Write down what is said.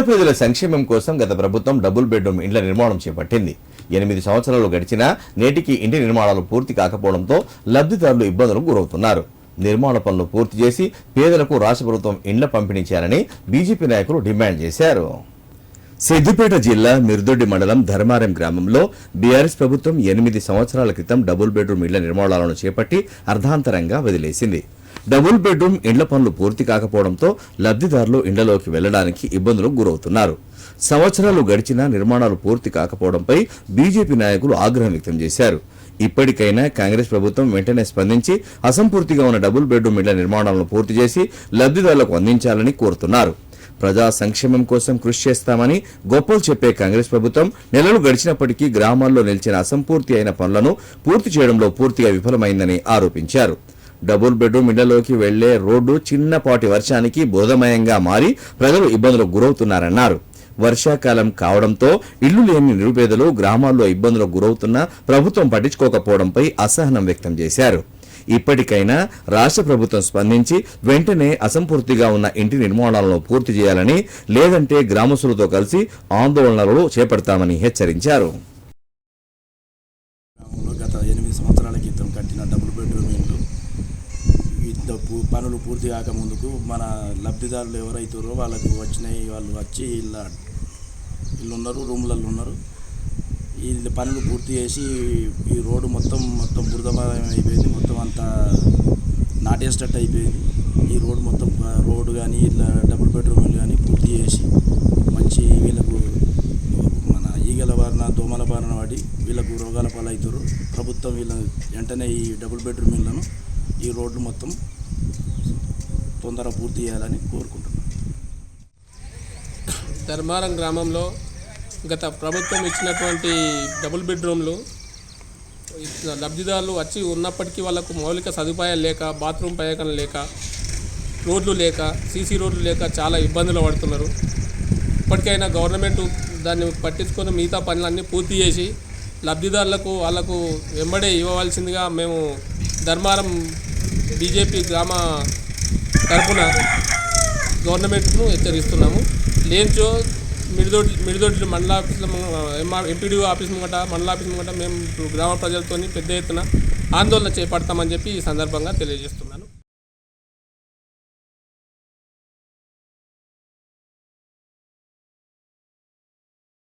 ప్రజల సంక్షేమం కోసం గత ప్రభుత్వం డబుల్ బెడ్రూమ్ ఇండ్ల నిర్మాణం చేపట్టింది. ఎనిమిది సంవత్సరాలు గడిచినా నేటికి ఇంటి నిర్మాణాలు పూర్తి కాకపోవడంతో లబ్ధిదారులు ఇబ్బందులకు గురవుతున్నారు. నిర్మాణ పనులు పూర్తి చేసి పేదలకు రాష్ట్ర ప్రభుత్వం ఇండ్ల పంపిణీ చేయాలని బీజేపీ నాయకులు డిమాండ్ చేశారు. సిద్దిపేట జిల్లా మిర్దొడ్డి మండలం ధర్మారం గ్రామంలో బీఆర్ఎస్ ప్రభుత్వం ఎనిమిది సంవత్సరాల క్రితం డబుల్ బెడ్రూమ్ ఇళ్ళ నిర్మాణాలను చేపట్టి అర్ధాంతరంగా వదిలేసింది. డబుల్ బెడ్రూమ్ ఇండ్ల పనులు పూర్తి కాకపోవడంతో లబ్ధిదారులు ఇండ్లలోకి వెళ్ళడానికి ఇబ్బందులకు గురవుతున్నారు. సంవత్సరాలు గడిచినా నిర్మాణాలు పూర్తి కాకపోవడంపై బీజేపీ నాయకులు ఆగ్రహం వ్యక్తం చేశారు. ఇప్పటికైనా కాంగ్రెస్ ప్రభుత్వం వెంటనే స్పందించి అసంపూర్తిగా ఉన్న డబుల్ బెడ్రూమ్ ఇళ్ళ నిర్మాణాలను పూర్తి చేసి లబ్ధిదారులకు అందించాలని కోరుతున్నారు. ప్రజా సంక్షేమం కోసం కృషి చేస్తామని గొప్పలు చెప్పే కాంగ్రెస్ ప్రభుత్వం నెలలు గడిచినప్పటికీ గ్రామాల్లో నిలిచిన అసంపూర్తి అయిన పనులను పూర్తి చేయడంలో పూర్తిగా విఫలమైందని ఆరోపించారు. డబుల్ బెడ్రూమ్ ఇళ్ళలోకి వెళ్ళే రోడ్డు చిన్నపాటి వర్షానికి బోధమయంగా మారి ప్రజలు ఇబ్బందులకు గురవుతున్నారన్నారు. వర్షాకాలం కావడంతో ఇళ్ళు లేని నిరుపేదలు గ్రామాల్లో ఇబ్బందులకు గురవుతున్నా ప్రభుత్వం పట్టించుకోకపోవడంపై అసహనం వ్యక్తం చేశారు. ఇప్పటికైనా రాష్ట్ర ప్రభుత్వం స్పందించి వెంటనే అసంపూర్తిగా ఉన్న ఇంటి నిర్మాణాలను పూర్తి చేయాలని లేదంటే గ్రామస్తులతో కలిసి ఆందోళనలు చేపడతామని హెచ్చరించారు. గత ఎనిమిది సంవత్సరాల క్రితం కట్టిన డబుల్ బెడ్రూమ్ పనులు పూర్తి కాకముందుకు మన లబ్ధిదారులు ఎవరైతారో వాళ్ళకు వచ్చినాయి వాళ్ళు వచ్చి ఇలా ఇల్లు ఉన్నారు రూమ్లలో ఉన్నారు ఈ పనులు పూర్తి చేసి ఈ రోడ్డు మొత్తం మొత్తం బురదమయం అయిపోయింది మొత్తం అంతా నాటేసేటట్టు అయిపోయింది. ఈ రోడ్డు మొత్తం రోడ్డు కానీ ఇట్లా డబుల్ బెడ్రూమ్లు కానీ పూర్తి చేసి మంచి వీళ్ళకు మన ఈగల బారిన దోమల బారిన పడి వీళ్ళకు రోగాల పాలవుతారు ప్రభుత్వం వీళ్ళ వెంటనే ఈ డబుల్ బెడ్రూమ్ ఇళ్ళను ఈ రోడ్లు మొత్తం తొందర పూర్తి చేయాలని కోరుకుంటున్నాను ధర్మారం గ్రామంలో గత ప్రభుత్వం ఇచ్చినటువంటి డబుల్ బెడ్రూమ్లు ఇచ్చిన లబ్ధిదారులు వచ్చి ఉన్నప్పటికీ వాళ్ళకు మౌలిక సదుపాయాలు లేక బాత్రూమ్ పయకం లేక రోడ్లు లేక సీసీ రోడ్లు లేక చాలా ఇబ్బందులు పడుతున్నారు. ఇప్పటికైనా గవర్నమెంట్ దాన్ని పట్టించుకొని మిగతా పనులన్నీ పూర్తి చేసి లబ్ధిదారులకు వాళ్ళకు వెంబడే ఇవ్వవలసిందిగా మేము ధర్మారం బీజేపీ గ్రామ తరఫున గవర్నమెంట్ను హెచ్చరిస్తున్నాము. లేనిచో మిడిదొడ్లు మిడిదొడ్లు మండల ఆఫీసులో ఎంపీడీఓ ఆఫీస్ ముంగట మండల ఆఫీస్ ముంగట మేము గ్రామ ప్రజలతోని పెద్ద ఎత్తున ఆందోళన చేపడతామని చెప్పి ఈ సందర్భంగా తెలియజేస్తున్నాను.